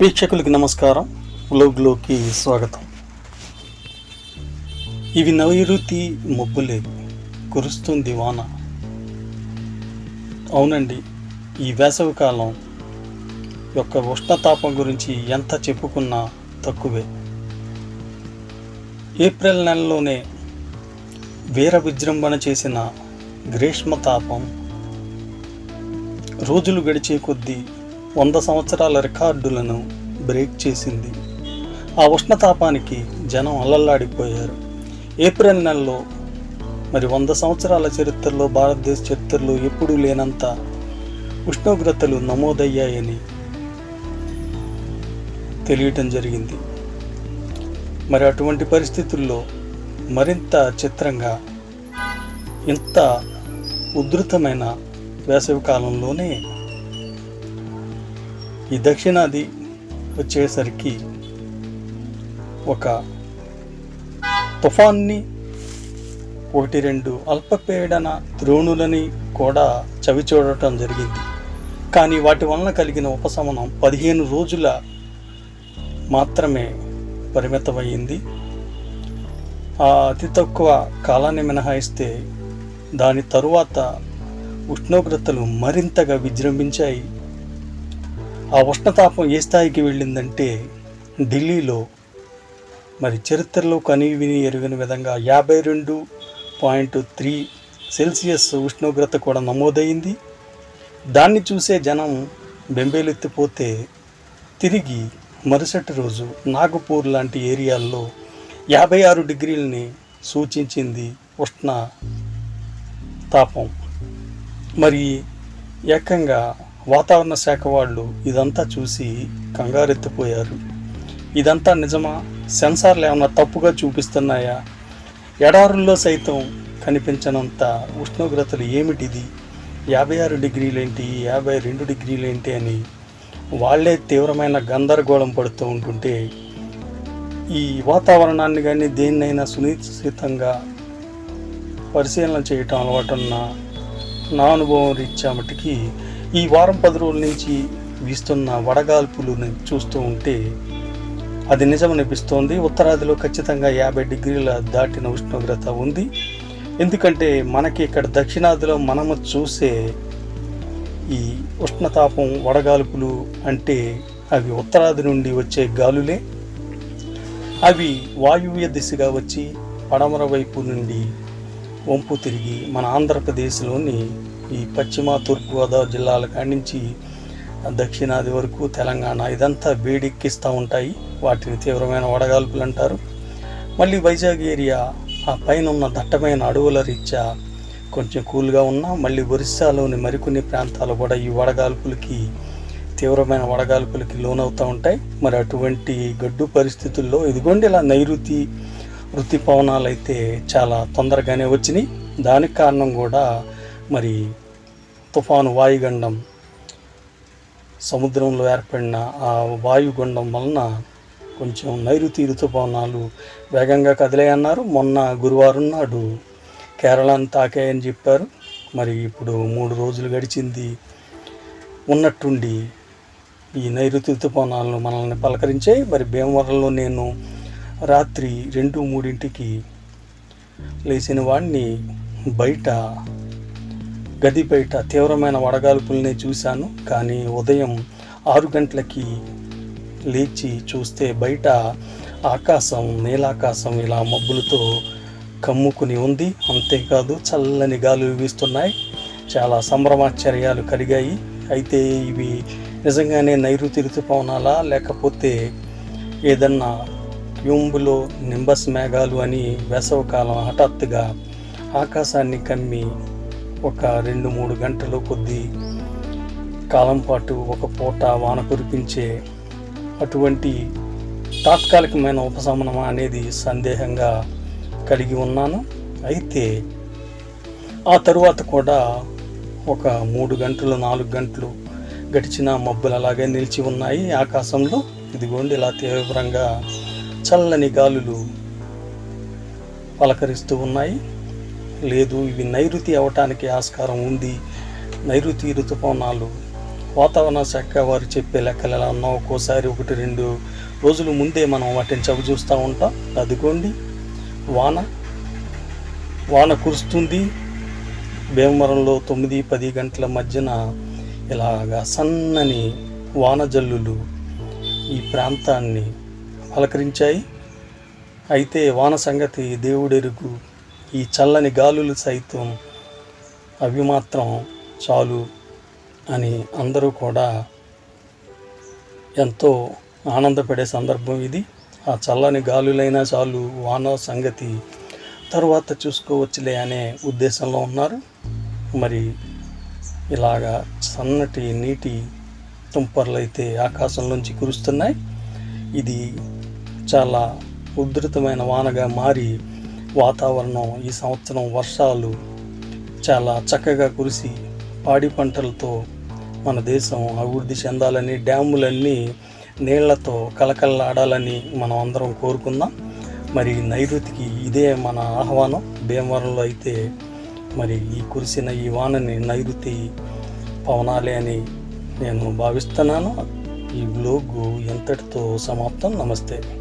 వీక్షకులకి నమస్కారం. వ్లోగ్లోకి స్వాగతం. ఇవి నైరుతి మబ్బులే కురుస్తుంది వాన అవునండి ఈ వేసవికాలం యొక్క ఉష్ణతాపం గురించి ఎంత చెప్పుకున్నా తక్కువే. ఏప్రిల్ నెలలోనే వీర విజృంభణ చేసిన గ్రీష్మతాపం రోజులు గడిచే కొద్దీ వంద సంవత్సరాల రికార్డులను బ్రేక్ చేసింది. ఆ ఉష్ణతాపానికి జనం అల్లల్లాడిపోయారు ఏప్రిల్ నెలలో మరి వంద సంవత్సరాల చరిత్రలో భారతదేశ చరిత్రలో ఎప్పుడూ లేనంత ఉష్ణోగ్రతలు నమోదయ్యాయని తెలియటం జరిగింది. మరి అటువంటి పరిస్థితుల్లో మరింత చిత్రంగా ఇంత ఉధృతమైన వేసవి కాలంలోనే ఈ దక్షిణాది వచ్చేసరికి ఒక తుఫాన్ని ఒకటి రెండు అల్పపీడన ద్రోణులని కూడా చవిచూడటం జరిగింది. కానీ వాటి వలన కలిగిన ఉపశమనం పదిహేను రోజుల మాత్రమే పరిమితమయ్యింది. ఆ అతి తక్కువ కాలాన్ని మినహాయిస్తే దాని తరువాత ఉష్ణోగ్రతలు మరింతగా విజృంభించాయి. ఆ ఉష్ణతాపం ఏ స్థాయికి వెళ్ళిందంటే ఢిల్లీలో మరి చరిత్రలో కనీ విని ఎరుగని విధంగా యాభై రెండు పాయింట్ త్రీ సెల్సియస్ ఉష్ణోగ్రత కూడా నమోదైంది. దాన్ని చూసే జనం బెంబేలెత్తిపోతే తిరిగి మరుసటి రోజు నాగపూర్ లాంటి ఏరియాల్లో యాభై ఆరు డిగ్రీలని సూచించింది ఉష్ణ తాపం మరి ఏకంగా వాతావరణ శాఖ వాళ్ళు ఇదంతా చూసి కంగారెత్తిపోయారు. ఇదంతా నిజమా? సెన్సార్లు ఏమైనా తప్పుగా చూపిస్తున్నాయా? ఎడారుల్లో సైతం కనిపించనంత ఉష్ణోగ్రతలు ఏమిటిది? యాభై ఆరు డిగ్రీలేంటి యాభై రెండు డిగ్రీలేంటి అని వాళ్ళే తీవ్రమైన గందరగోళం పడుతూ ఉంటుంటే ఈ వాతావరణాన్ని కానీ దేన్నైనా సునిశ్చితంగా పరిశీలన చేయటం అలవాటున్న నా అనుభవం రీత్యా మటుకి ఈ వారం పది రోజుల నుంచి వీస్తున్న వడగాల్పులను చూస్తూ ఉంటే అది నిజమనిపిస్తోంది ఉత్తరాదిలో ఖచ్చితంగా యాభై డిగ్రీల దాటిన ఉష్ణోగ్రత ఉంది. ఎందుకంటే మనకి ఇక్కడ దక్షిణాదిలో మనము చూసే ఈ ఉష్ణతాపం వడగాల్పులు అంటే అవి ఉత్తరాది నుండి వచ్చే గాలులే. అవి వాయువ్య దిశగా వచ్చి పడమర వైపు నుండి వంపు తిరిగి మన ఆంధ్రప్రదేశ్లోని ఈ పశ్చిమ తూర్పుగోదావరి జిల్లాల కాడి నుంచి దక్షిణాది వరకు తెలంగాణ ఇదంతా వేడెక్కిస్తూ ఉంటాయి. వాటిని తీవ్రమైన వడగాల్పులు అంటారు. మళ్ళీ వైజాగ్ ఏరియా ఆ పైన ఉన్న దట్టమైన అడవుల రీత్యా కొంచెం కూల్గా ఉన్నా మళ్ళీ ఒరిస్సాలోని మరికొన్ని ప్రాంతాలు కూడా ఈ వడగాల్పులకి తీవ్రమైన వడగాల్పులకి లోనవుతూ ఉంటాయి. మరి అటువంటి గడ్డు పరిస్థితుల్లో ఇదిగోండి ఇలా నైరుతి ఋతుపవనాలు అయితే చాలా తొందరగానే వచ్చినాయి. దానికి కారణం కూడా మరి తుఫాను వాయుగండం సముద్రంలో ఏర్పడిన ఆ వాయుగుండం వలన కొంచెం నైరుతి ఋతుపవనాలు వేగంగా కదిలాయన్నారు. మొన్న గురువారం నాడు కేరళను తాకాయని చెప్పారు. మరి ఇప్పుడు మూడు రోజులు గడిచింది. ఉన్నట్టుండి ఈ నైరుతి ఋతుపవనాలను మనల్ని పలకరించాయి. మరి భీమవరంలో నేను రాత్రి రెండు మూడింటికి లేచిన వాడిని బయట గది బయట తీవ్రమైన వడగాల్పుల్ని చూశాను. కానీ ఉదయం ఆరు గంటలకి లేచి చూస్తే బయట ఆకాశం నీలాకాశం ఇలా మబ్బులతో కమ్ముకుని ఉంది. అంతేకాదు చల్లని గాలులు వీస్తున్నాయి. చాలా సంభ్రమాశ్చర్యాలు కలిగాయి. అయితే ఇవి నిజంగానే నైరుతి ఋతుపవనాలా? లేకపోతే ఏదన్నా క్యూంబులో నింబస్ మేఘాలు అని వేసవకాలం హఠాత్తుగా ఆకాశాన్ని కమ్మి ఒక రెండు మూడు గంటలు కొద్ది కాలం పాటు ఒక పూట వాన కురిపించే అటువంటి తాత్కాలికమైన ఉపశమనం అనేది సందేహంగా కలిగి ఉన్నాను. అయితే ఆ తరువాత కూడా ఒక మూడు గంటలు నాలుగు గంటలు గడిచిన మబ్బులు అలాగే నిలిచి ఉన్నాయి ఆకాశంలో. ఇదిగోండి ఇలా తీవ్రంగా చల్లని గాలులు పలకరిస్తూ ఉన్నాయి. లేదు ఇవి నైరుతి అవటానికి ఆస్కారం ఉంది. నైరుతి ఋతుపవనాలు. వాతావరణ శాఖ వారు చెప్పే లెక్కలు ఎలా ఉన్నా ఒక్కోసారి ఒకటి రెండు రోజుల ముందే మనం వాటిని చవి చూస్తూ ఉంటాం. అదిగోండి. వాన. వాన కురుస్తుంది. భీమవరంలో తొమ్మిది పది గంటల మధ్యన ఇలాగా సన్నని వాన జల్లులు ఈ ప్రాంతాన్ని పలకరించాయి. అయితే వాన సంగతి దేవుడెరుగు. ఈ చల్లని గాలులు సైతం అవి మాత్రం చాలు అని అందరూ కూడా ఎంతో ఆనందపడే సందర్భం ఇది. ఆ చల్లని గాలులైనా చాలు వాన సంగతి తర్వాత చూసుకోవచ్చులే అనే ఉద్దేశంలో ఉన్నారు. మరి ఇలాగా సన్నటి నీటి తుంపర్లు అయితే ఆకాశంలోంచి కురుస్తున్నాయి. ఇది చాలా ఉధృతమైన వానగా మారి వాతావరణం ఈ సంవత్సరం వర్షాలు చాలా చక్కగా కురిసి పాడి పంటలతో మన దేశం అభివృద్ధి చెందాలని డ్యాములన్నీ నీళ్ళతో కలకల్లాడాలని మనం అందరం కోరుకుందాం. మరి నైరుతికి ఇదే మన ఆహ్వానం. భీమవరంలో అయితే మరి ఈ కురిసిన ఈ వానని నైరుతి పవనాలే అని నేను భావిస్తున్నాను. ఈ బ్లోగు ఎంతటితో సమాప్తం. నమస్తే.